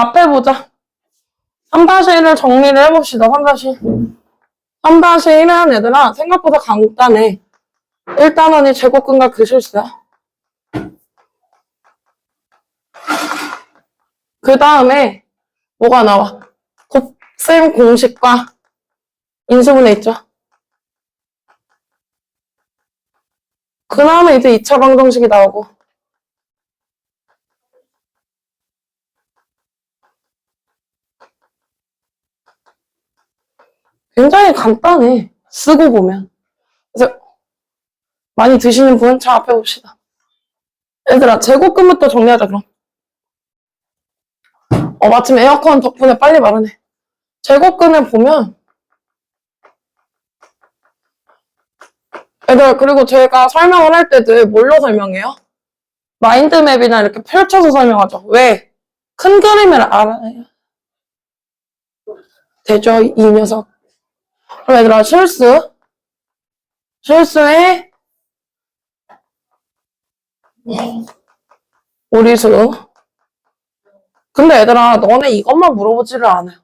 앞에 보자. 3-1을 정리를 해봅시다. 3-1. 3-1은 얘들아 생각보다 간단해. 1단원이 제곱근과 그 실수야. 그 다음에 뭐가 나와? 곱셈 공식과 인수분해 있죠. 그 다음에 이제 2차 방정식이 나오고 굉장히 간단해. 쓰고 보면. 그래서 많이 드시는 분자 앞에 봅시다. 얘들아 제곱근부터 정리하자 그럼. 어 마침 에어컨 덕분에 빨리 마르네. 제곱근을 보면 얘들 그리고 제가 설명을 할 때도 뭘로 설명해요? 마인드맵이나 이렇게 펼쳐서 설명하죠. 왜? 큰 그림을 알아야 되죠, 이 녀석. 그럼 얘들아, 실수. 실수에 오리수. 근데 얘들아, 너네 이것만 물어보지를 않아요.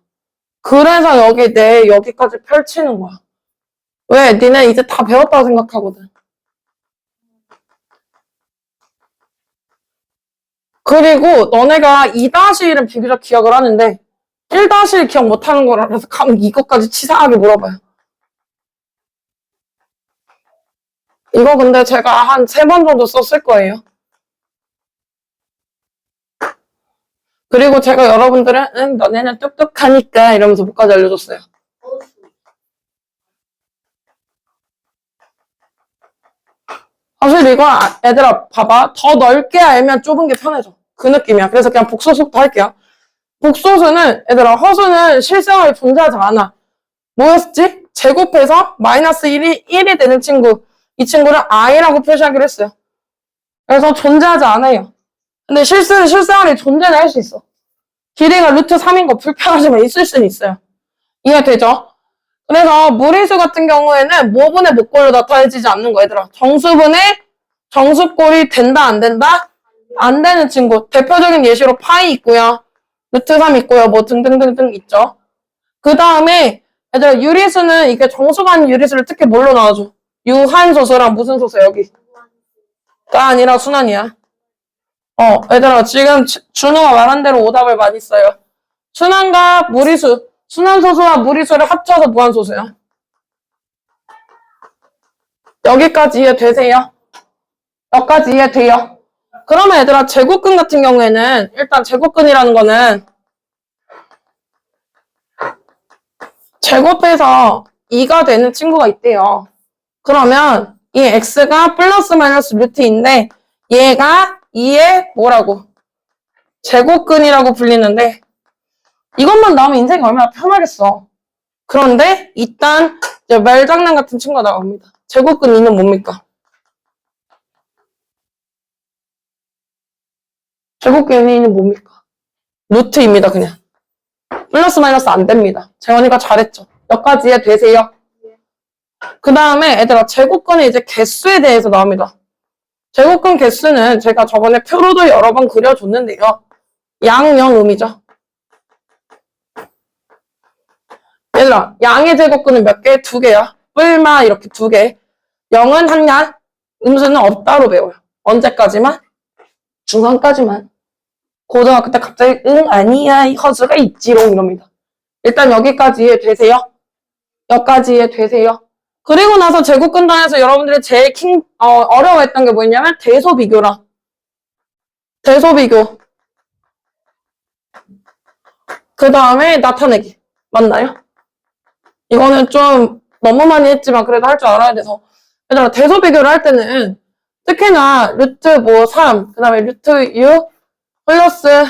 그래서 여기 내 여기까지 펼치는 거야. 왜? 니네 이제 다 배웠다고 생각하거든. 그리고 너네가 2-1은 비교적 기억을 하는데 1-1 기억 못하는 거라서 감 이것까지 치사하게 물어봐요. 이거 근데 제가 한 세 번 정도 썼을 거예요. 그리고 제가 여러분들은 응, 너네는 똑똑하니까 이러면서 뭐까지 알려줬어요. 사실 이거 아- 얘들아 봐봐 더 넓게 알면 좁은 게 편해져 그 느낌이야 그래서 그냥 복소수부터 할게요 복소수는 얘들아 허수는 실생활에 존재하지 않아 뭐였지? 제곱해서 마이너스 1이 1이 되는 친구 이 친구를 i라고 표시하기로 했어요 그래서 존재하지 않아요 근데 실수는 실생활에 존재는 할 수 있어 길이가 루트 3인 거 불편하지만 있을 수는 있어요 이해되죠? 그래서 무리수 같은 경우에는 모분의 목골로 나타내지지 않는 거 얘들아. 정수분의 정수꼴이 된다 안 된다? 안 되는 친구. 대표적인 예시로 파이 있고요. 루트 3 있고요. 뭐 등등등등 있죠. 그 다음에 얘들아 유리수는 이게 정수반 유리수를 특히 뭘로 나와줘? 유한소수랑 무슨 소수 여기? 가 아니라 순환이야. 어 얘들아 지금 주- 준호가 말한 대로 오답을 많이 써요. 순환과 무리수 순환소수와 무리수를 합쳐서 무한소수야. 여기까지 이해 되세요? 여기까지 이해 돼요? 그러면 얘들아 제곱근 같은 경우에는 일단 제곱근이라는 거는 제곱해서 2가 되는 친구가 있대요. 그러면 이 x가 플러스 마이너스 루트인데 얘가 2의 뭐라고? 제곱근이라고 불리는데 이것만 나오면 인생이 얼마나 편하겠어. 그런데 일단 말장난 같은 친구가 나옵니다. 제곱근 2는 뭡니까? 제곱근 2는 뭡니까? 루트입니다, 그냥. 플러스 마이너스 안 됩니다. 재원이가 잘했죠. 여기까지 이해되세요? 그 다음에 얘들아 제곱근의 이제 개수에 대해서 나옵니다. 제곱근 개수는 제가 저번에 표로도 여러 번 그려줬는데요. 양영음이죠. 얘들아, 양의 제곱근은 몇 개? 두 개야. 뿔마 이렇게 두 개. 0은 한 양, 음수는 없다로 배워요. 언제까지만? 중간까지만. 고등학교 때 갑자기 응 아니야 이 허수가 있지롱 이럽니다. 일단 여기까지 이해되세요? 여기까지 이해되세요? 그리고 나서 제곱근단에서 여러분들이 제일 킹, 어, 어려워했던 게 뭐였냐면 대소비교라. 대소비교. 그 다음에 나타내기. 맞나요? 이거는 좀 너무 많이 했지만 그래도 할 줄 알아야 돼서 얘들아 대소 비교를 할 때는 특히나 루트 뭐 3, 그 다음에 루트 6 플러스 야,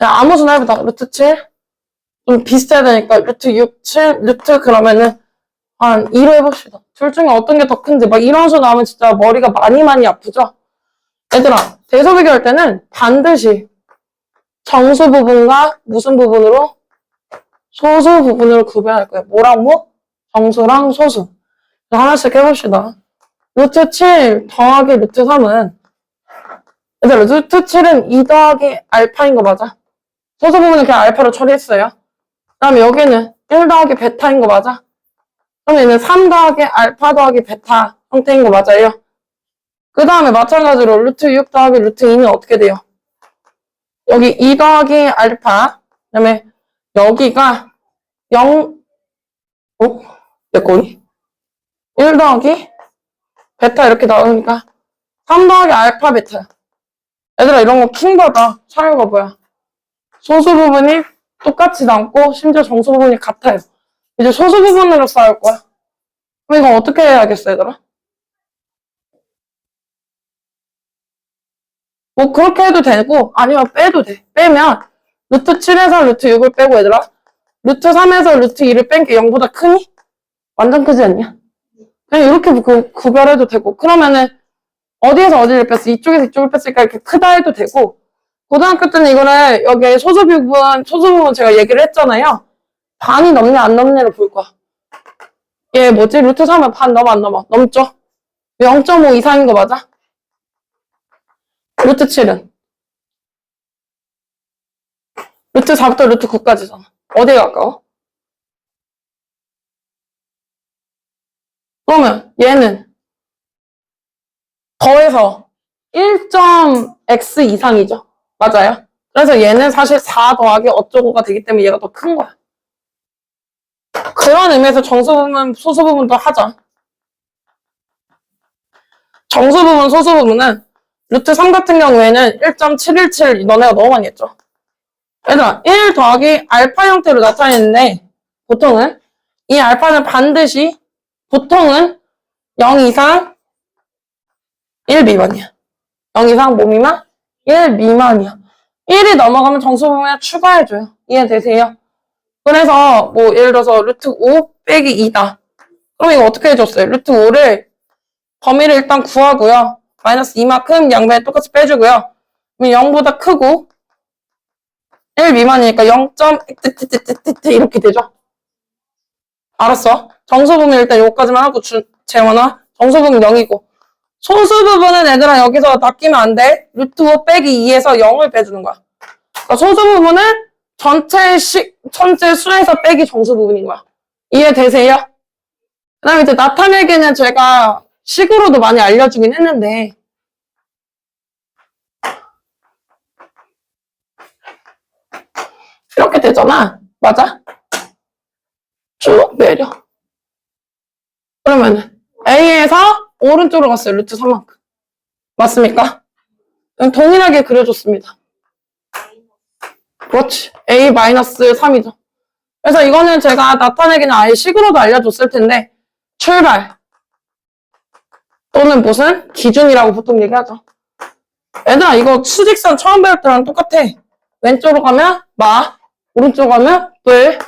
아무 수나 해보자 루트 7 좀 비슷해야 되니까 루트 6, 7, 루트 그러면은 한 2로 해봅시다 둘 중에 어떤 게 더 큰지 막 이런 수 나오면 진짜 머리가 많이 많이 아프죠 얘들아 대소 비교할 때는 반드시 정수 부분과 무슨 부분으로 소수 부분으로 구별할 거예요. 뭐랑 뭐? 정수랑 소수. 하나씩 해봅시다. 루트 7 더하기 루트 3은 얘들아 루트 7은 2 더하기 알파인 거 맞아? 소수 부분은 그냥 알파로 처리했어요. 그 다음에 여기는 1 더하기 베타인 거 맞아? 그럼 얘는 3 더하기 알파 더하기 베타 형태인 거 맞아요? 그 다음에 마찬가지로 루트 6 더하기 루트 2는 어떻게 돼요? 여기 2 더하기 알파 그 다음에 여기가 0 어? 내 거니? 1 더하기 베타 이렇게 나오니까 3 더하기 알파 베타야. 얘들아 이런 거 킹 받아. 차이가 뭐야? 소수 부분이 똑같이 남고 심지어 정수 부분이 같아요. 이제 소수 부분으로 싸울 거야. 그럼 이거 어떻게 해야겠어 얘들아? 뭐 그렇게 해도 되고 아니면 빼도 돼. 빼면 루트 7에서 루트 6을 빼고 얘들아 루트 3에서 루트 2를 뺀 게 0보다 크니? 완전 크지 않냐? 그냥 이렇게 구, 구별해도 되고 그러면은 어디에서 어디를 뺐어? 이쪽에서 이쪽을 뺐으니까 이렇게 크다 해도 되고 고등학교 때는 이거를 여기 소수 부분, 소수 부분 제가 얘기를 했잖아요. 반이 넘냐 안 넘냐를 볼 거야. 얘 뭐지? 루트 3은 반 넘어 안 넘어? 넘죠? 0.5 이상인 거 맞아? 루트 7은? 루트 4부터 루트 9까지잖아. 어디에 가까워? 그러면 얘는 더해서 1.x 이상이죠. 맞아요. 그래서 얘는 사실 4 더하기 어쩌고가 되기 때문에 얘가 더 큰 거야. 그런 의미에서 정수 부분, 소수 부분도 하자. 정수 부분, 소수 부분은 루트 3 같은 경우에는 1.717 너네가 너무 많이 했죠. 얘들아, 1 더하기 알파 형태로 나타내는데 보통은 이 알파는 반드시 보통은 0 이상 1 미만이야. 0 이상 뭐 미만? 1 미만이야. 1이 넘어가면 정수 부분에 추가해줘요. 이해되세요? 그래서 뭐 예를 들어서 루트 5 빼기 2다. 그럼 이거 어떻게 해줬어요? 루트 5를 범위를 일단 구하고요. 마이너스 2만큼 양변에 똑같이 빼주고요. 그럼 0보다 크고 1 미만이니까 0. 이렇게 되죠. 알았어. 부분 일단 요거까지만 하고 주, 재원아. 부분 0이고. 소수 부분은 얘들아 여기서 낚이면 안 돼. 루트 5 빼기 2에서 0을 빼주는 거야. 그러니까 소수 부분은 전체 식, 전체 수에서 빼기 정수 부분인 거야. 이해되세요? 그 다음에 이제 나타내기는 제가 식으로도 많이 알려주긴 했는데 이렇게 되잖아. 맞아? 쭉 내려. 그러면은 A에서 오른쪽으로 갔어요. 루트 3만큼. 맞습니까? 동일하게 그려줬습니다. 그렇지. A-3이죠. 그래서 이거는 제가 나타내기는 아예 식으로도 알려줬을 텐데 출발 또는 무슨 기준이라고 보통 얘기하죠. 얘들아 이거 수직선 처음 배울 때랑 똑같아. 왼쪽으로 가면 마, 오른쪽으로 가면 뿔,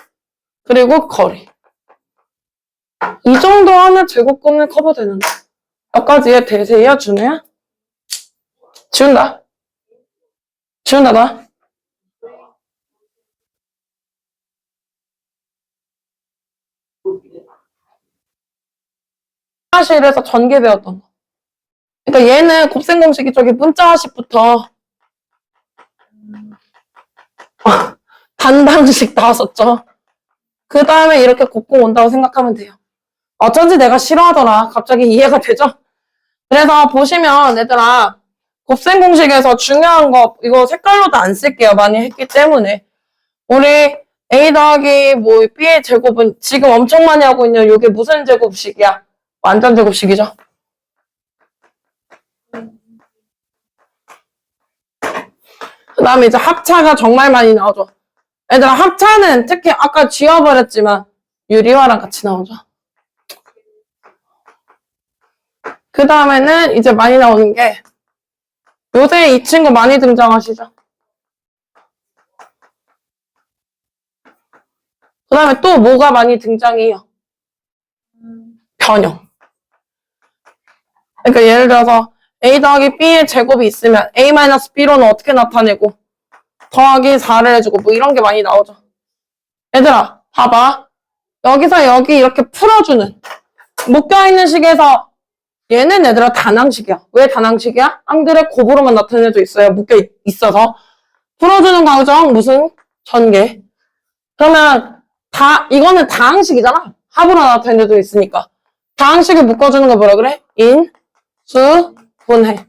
그리고 거리. 이 정도 하면 제곱권을 커버되는데. 몇 가지의 대세야, 준우야? 지운다. 지운다, 나. 사실에서 전개 배웠던 거. 그러니까 얘는 곱셈 공식이 저기 문자식부터 단방식 나왔었죠. 그 다음에 이렇게 곱고 온다고 생각하면 돼요. 어쩐지 내가 싫어하더라. 갑자기 이해가 되죠? 그래서 보시면 얘들아 곱셈 공식에서 중요한 거 이거 색깔로도 안 쓸게요. 많이 했기 때문에 우리 a 더하기 뭐 b의 제곱은 지금 엄청 많이 하고 있는 이게 무슨 제곱식이야? 완전 제곱식이죠. 그 다음에 이제 합차가 정말 많이 나오죠. 얘들아 합차는 특히 아까 지워버렸지만 유리화랑 같이 나오죠. 그 다음에는 이제 많이 나오는 게 요새 이 친구 많이 등장하시죠. 그 다음에 또 뭐가 많이 등장해요? 변형. 그러니까 예를 들어서 a 더하기 b의 제곱이 있으면 a-b로는 어떻게 나타내고 더하기 4를 해주고 뭐 이런 게 많이 나오죠. 얘들아 봐봐. 여기서 여기 이렇게 풀어주는 묶여있는 식에서 얘는 얘들아 단항식이야. 왜 단항식이야? 앙들의 곱으로만 나타내도 있어요. 묶여 있어서. 풀어주는 과정 무슨 1000개. 그러면 다, 이거는 다항식이잖아. 합으로 데도 있으니까. 다항식을 묶어주는 거 뭐라 그래? 인, 수, 분해.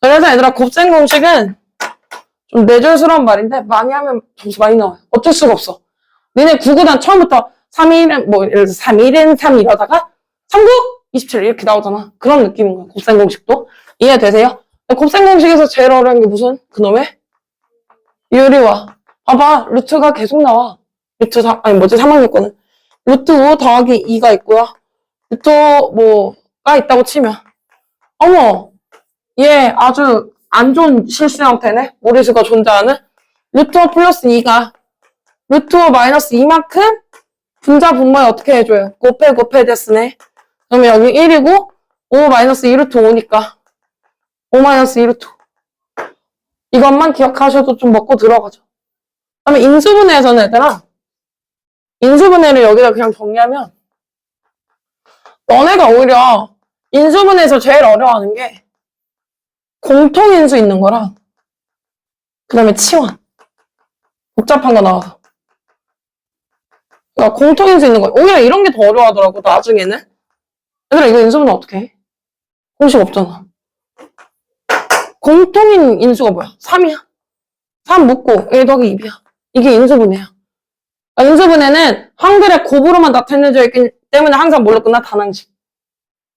그래서 얘들아, 곱셈 공식은 좀 뇌절스러운 말인데, 많이 하면 점수 많이 나와요. 어쩔 수가 없어. 니네 구구단 처음부터 3일은, 뭐, 예를 들어서 3일은 3 이러다가, 39, 27 이렇게 나오잖아. 그런 느낌인 거야. 곱셈 공식도. 이해되세요? 곱셈 공식에서 제일 어려운 게 무슨? 그놈의? 유리와. 봐봐, 루트가 계속 나와. 루트 3, 아니 뭐지, 3학년 거는. 루트 5 더하기 2가 있고요. 루트 뭐가 있다고 치면. 어머, 얘 아주 안 좋은 실수 형태네. 모리수가 존재하는. 루트 5 플러스 2가 루트 5 마이너스 2만큼 분자 분모에 어떻게 해줘요? 곱해 곱해 됐으네. 그러면 여기 1이고 5 마이너스 2루트 5니까 5 마이너스 2루트 5. 이것만 기억하셔도 좀 먹고 들어가죠. 그다음에 인수분해에서는 얘들아 인수분해를 여기다 그냥 정리하면 너네가 오히려 인수분해에서 제일 어려워하는 게 공통인수 있는 거랑 그 다음에 치환 복잡한 거 나와서 그러니까 공통인수 있는 거 오히려 이런 게 더 어려워하더라고 나중에는 얘들아 이거 인수분해 어떻게 해? 공식 없잖아 공통인 인수가 뭐야? 3이야 3 묶고 1 더하기 2이야 이게 인수분해야 아, 인수분해는 한글에 곱으로만 나타내져 있기 때문에 항상 뭘로 끝나? 단항식.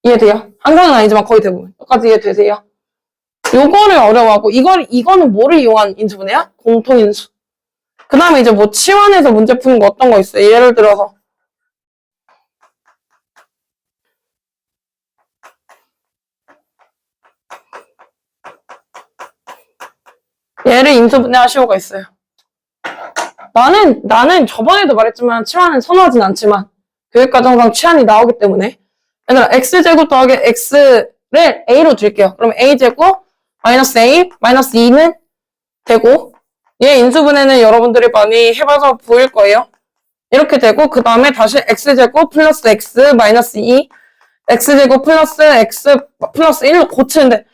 이해돼요? 항상은 아니지만 거의 대부분. 똑같이 이해되세요? 요거를 어려워하고, 이걸, 이거는 뭐를 이용한 인수분해야? 공통인수. 그 다음에 이제 뭐 치환해서 문제 푸는 거 어떤 거 있어요? 예를 들어서. 얘를 인수분해 하시오가 있어요. 나는, 나는 저번에도 말했지만 치환은 선호하진 않지만 교육과정상 치환이 나오기 때문에 얘들아 x제곱 더하기 x를 a로 줄게요. 그럼 a제곱 마이너스 a 마이너스 2는 되고 얘 인수분해는 여러분들이 많이 해봐서 보일 거예요. 이렇게 되고 그 다음에 다시 x제곱 플러스 x 마이너스 2 x제곱 플러스 x 플러스 1로 고치는데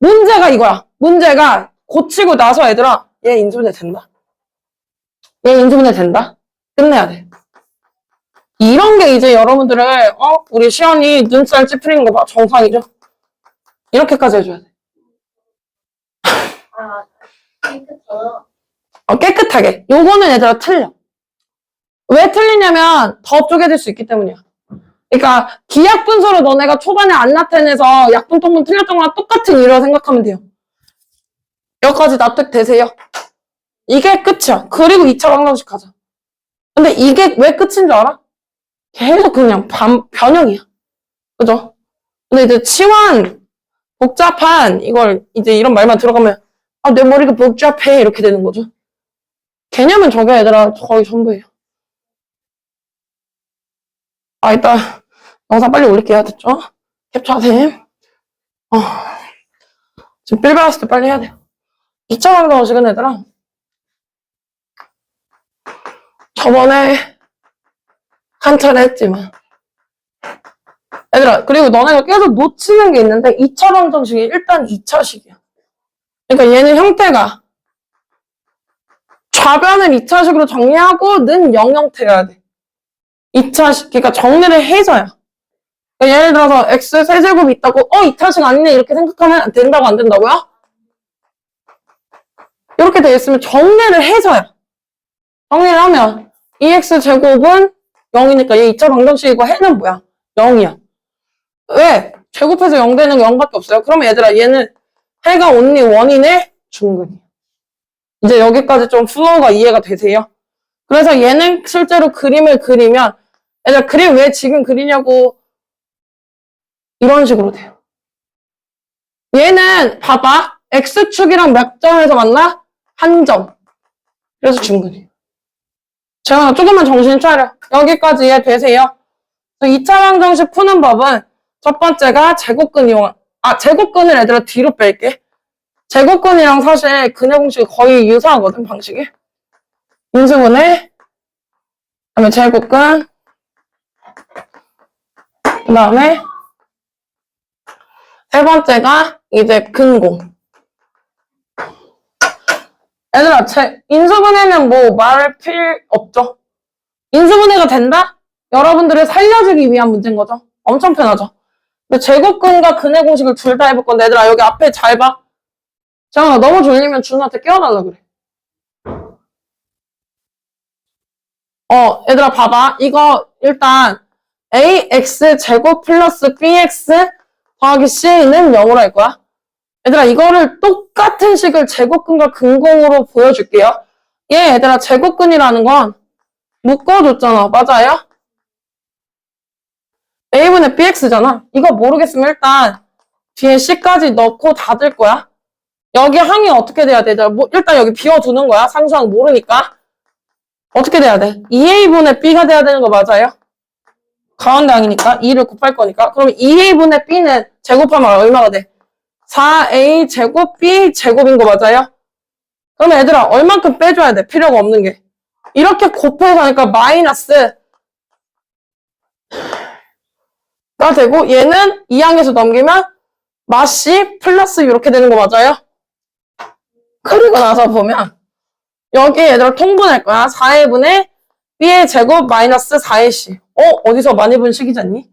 문제가 이거야. 문제가 고치고 나서 얘들아 얘 인수분해 된다. 얘 인수분해 된다? 끝내야 돼. 이런 게 이제 여러분들의, 어, 우리 시연이 눈살 찌푸리는 거 봐. 정상이죠? 이렇게까지 해줘야 돼. 아, 깨끗해요. 어, 깨끗하게. 요거는 얘들아 틀려. 왜 틀리냐면 더 쪼개질 수 있기 때문이야. 그러니까 기약 분수로 너네가 초반에 안 나타내서 약분 통분 틀렸던 거랑 똑같은 이유라 생각하면 돼요. 여기까지 납득되세요? 이게 끝이야. 그리고 2차 방정식 가자. 근데 이게 왜 끝인 줄 알아? 계속 그냥 반, 변형이야. 그죠? 근데 이제 치환, 복잡한, 이걸 이제 이런 말만 들어가면, 아, 내 머리가 복잡해. 이렇게 되는 거죠. 개념은 저게 얘들아 거의 전부예요. 아, 이따 영상 빨리 올릴게요. 됐죠? 캡처하셈. 어. 지금 빌 받았을 때 빨리 해야 돼요. 2차 방정식은 얘들아, 저번에 한 차례 했지만. 얘들아 그리고 너네가 계속 놓치는 게 있는데 2차 방정식이 일단 2차식이야. 그러니까 얘는 형태가 좌변을 2차식으로 정리하고는 0형태여야 돼. 2차식 그러니까 정리를 해줘야. 그러니까 예를 들어서 x 세제곱이 있다고 어 2차식 아니네 이렇게 생각하면 된다고 안 된다고요? 이렇게 돼 있으면 정리를 해줘야 정리를 하면 2x 제곱은 0이니까 얘 2차 방정식이고 해는 뭐야? 0이야. 왜? 제곱해서 0 되는 게 0밖에 없어요. 그러면 얘들아 얘는 해가 온리 원인의 중근이야. 이제 여기까지 좀 플로우가 이해가 되세요? 그래서 얘는 실제로 그림을 그리면 얘들아 그림 왜 지금 그리냐고 이런 식으로 돼요. 얘는 봐봐. x축이랑 몇 점에서 만나? 한 점. 그래서 중근이에요. 제가 조금만 정신 차려. 여기까지 이해 되세요? 2차 방정식 푸는 법은 첫 번째가 제곱근 이용, 아, 제곱근을 얘들아 뒤로 뺄게. 제곱근이랑 사실 근해 공식이 거의 유사하거든, 방식이. 인수분해, 그 다음에 제곱근, 그 다음에 세 번째가 이제 근공. 얘들아, 제, 인수분해는 뭐 말할 필 없죠? 인수분해가 된다? 여러분들을 살려주기 위한 문제인 거죠. 엄청 편하죠. 제곱근과 근의 공식을 둘 다 해볼 건데, 얘들아, 여기 앞에 잘 봐. 잠깐만, 너무 졸리면 준우한테 깨워달라 그래. 어, 얘들아, 봐봐. 이거, 일단, ax 제곱 플러스 bx 더하기 c는 0으로 할 거야. 얘들아, 이거를 똑같은 식을 제곱근과 근공으로 보여줄게요. 얘, 얘들아, 제곱근이라는 건 묶어줬잖아. 맞아요? a분의 bx잖아. 이거 모르겠으면 일단 뒤에 c까지 넣고 닫을 거야. 여기 항이 어떻게 돼야 돼? 얘들아, 뭐, 일단 여기 비워두는 거야. 상수항 모르니까. 어떻게 돼야 돼? 2a분의 b가 돼야 되는 거 맞아요? 가운데 항이니까 2를 곱할 거니까. 그럼 2a분의 b는 제곱하면 얼마가 돼? 4a 제곱 b 제곱인 거 맞아요? 그러면 얘들아 얼만큼 빼줘야 돼? 필요가 없는 게. 이렇게 곱해서 하니까 마이너스 가 되고 얘는 2항에서 넘기면 마시 플러스 이렇게 되는 거 맞아요? 그리고 나서 보면 여기 얘들아 통분할 거야. 4회분의 b의 제곱 마이너스 4ac. 어? 어디서 많이 본 식이잖니?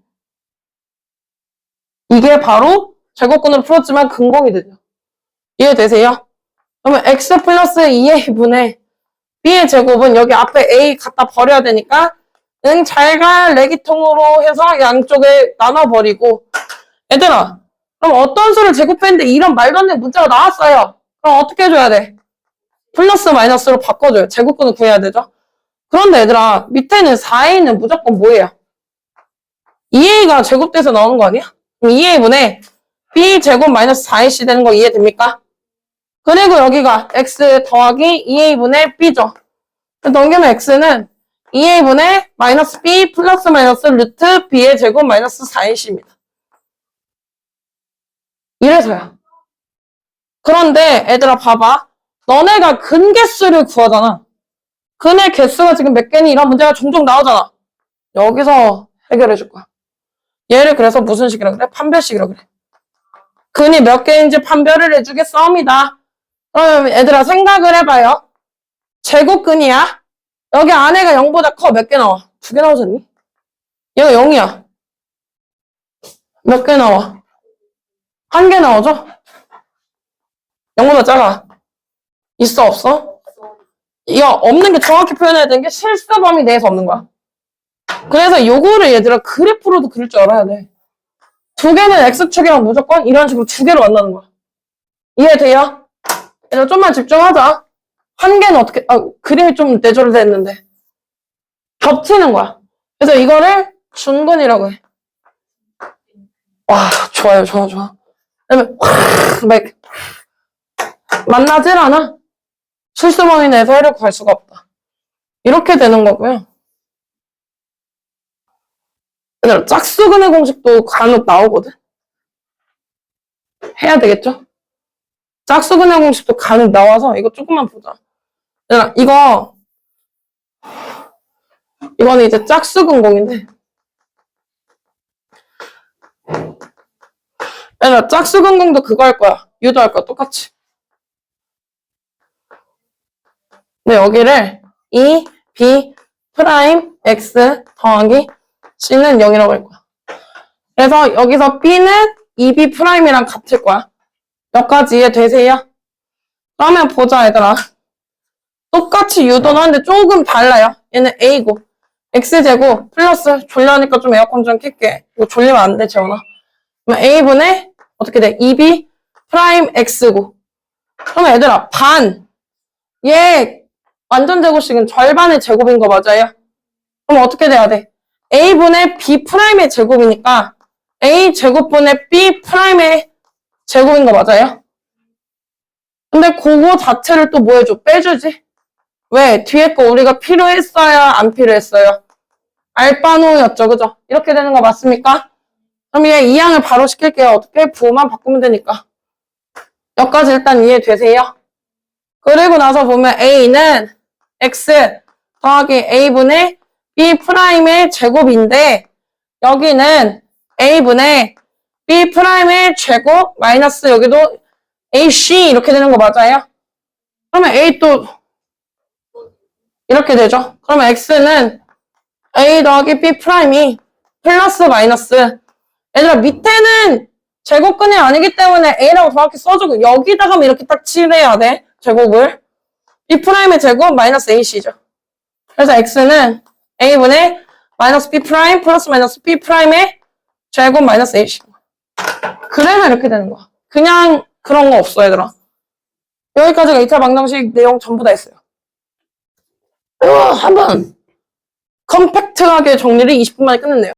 이게 바로 제곱근으로 풀었지만 근공이 되죠. 이해되세요? 그러면 x 플러스 2a분의 b의 제곱은 여기 앞에 a 갖다 버려야 되니까 응 잘가 레기통으로 해서 양쪽에 나눠버리고 얘들아 그럼 어떤 수를 제곱했는데 이런 말도 안 되는 문자가 나왔어요. 그럼 어떻게 해줘야 돼? 플러스 마이너스로 바꿔줘요. 제곱근을 구해야 되죠. 그런데 얘들아 밑에는 4a는 무조건 뭐예요? 2a가 제곱돼서 나오는 거 아니야? 그럼 2a분의 b 제곱 마이너스 4ac 되는 거 이해됩니까? 그리고 여기가 x 더하기 2a분의 b죠. 넘기면 x는 2a분의 마이너스 b 플러스 마이너스 루트 b의 제곱 마이너스 4ac입니다. 이래서요. 그런데 애들아 봐봐. 너네가 근 개수를 구하잖아. 근의 개수가 지금 몇 개니 이런 문제가 종종 나오잖아. 여기서 해결해 줄 거야. 얘를 그래서 무슨 식이라 그래? 판별식이라 그래. 근이 몇 개인지 판별을 해주겠사옵니다. 그럼 얘들아 생각을 해봐요. 제곱근이야. 여기 안에가 0보다 커. 몇 개 나와? 두 개 나오잖니? 얘가 0이야. 몇 개 나와? 한 개 나오죠? 0보다 작아. 있어 없어? 이거 없는 게 정확히 표현해야 되는 게 실수 범위 내에서 없는 거야. 그래서 요거를 얘들아 그래프로도 그릴 줄 알아야 돼. 두 개는 X축이랑 무조건 이런 식으로 두 개로 만나는 거야. 이해돼요? 얘들아 좀만 집중하자. 한 개는 어떻게, 아, 그림이 좀 내조를 됐는데. 겹치는 거야. 그래서 이거를 중근이라고 해. 와, 좋아요, 좋아, 좋아. 그다음에 확, 막, 이렇게 만나질 않아. 실수 범위 내에서 해를 구할 수가 없다. 이렇게 되는 거고요. 얘들아, 짝수근의 공식도 간혹 나오거든? 해야 되겠죠? 짝수근의 공식도 간혹 나와서 이거 조금만 보자. 얘들아, 이거, 이거는 이제 짝수근공인데. 얘들아, 짝수근공도 그거 할 거야. 유도할 거야, 똑같이. 근데 여기를 E, B, 프라임, X 더하기 C는 0이라고 할 거야. 그래서 여기서 B는 2B 프라임이랑 같을 거야. 몇 가지 이해되세요? 그러면 보자, 얘들아. 똑같이 유도는 하는데 조금 달라요. 얘는 A고, X제곱, 플러스, 졸려니까 좀 에어컨 좀 켤게. 이거 졸리면 안 돼, 재원아. 그러면 A분의, 어떻게 돼? 2B 프라임 X고. 그러면 얘들아, 반. 얘, 완전 제곱식은 절반의 제곱인 거 맞아요? 그럼 어떻게 돼야 돼? A분의 b 프라임의 제곱이니까 a 제곱분의 b 프라임의 제곱인 거 맞아요? 근데 그거 자체를 또 뭐 해줘? 빼주지? 왜? 뒤에 거 우리가 필요했어요? 안 필요했어요? 알바노였죠, 그죠? 이렇게 되는 거 맞습니까? 그럼 얘 이항을 바로 시킬게요. 어떻게? 부호만 바꾸면 되니까. 여기까지 일단 이해되세요? 그리고 나서 보면 a는 x 더하기 a분의 b 프라임의 제곱인데 여기는 a분의 b 프라임의 제곱 마이너스 여기도 ac 이렇게 되는 거 맞아요? 그러면 A 또 이렇게 되죠. 그러면 X는 A 더하기 B 프라임이 플러스 마이너스. 얘들아, 밑에는 제곱근이 아니기 때문에 A라고 정확히 써주고, 여기다가 이렇게 딱 칠해야 돼. 제곱을. B 프라임의 제곱 마이너스 AC죠. 그래서 X는 A분의 마이너스 B 프라임 플러스 마이너스 B 프라임의 제곱 마이너스 AC. 그래서 이렇게 되는 거야. 그냥 그런 거 없어, 얘들아. 여기까지가 2차 방정식 내용 전부 다 했어요. 어, 한번 컴팩트하게 정리를 20분 만에 끝냈네요.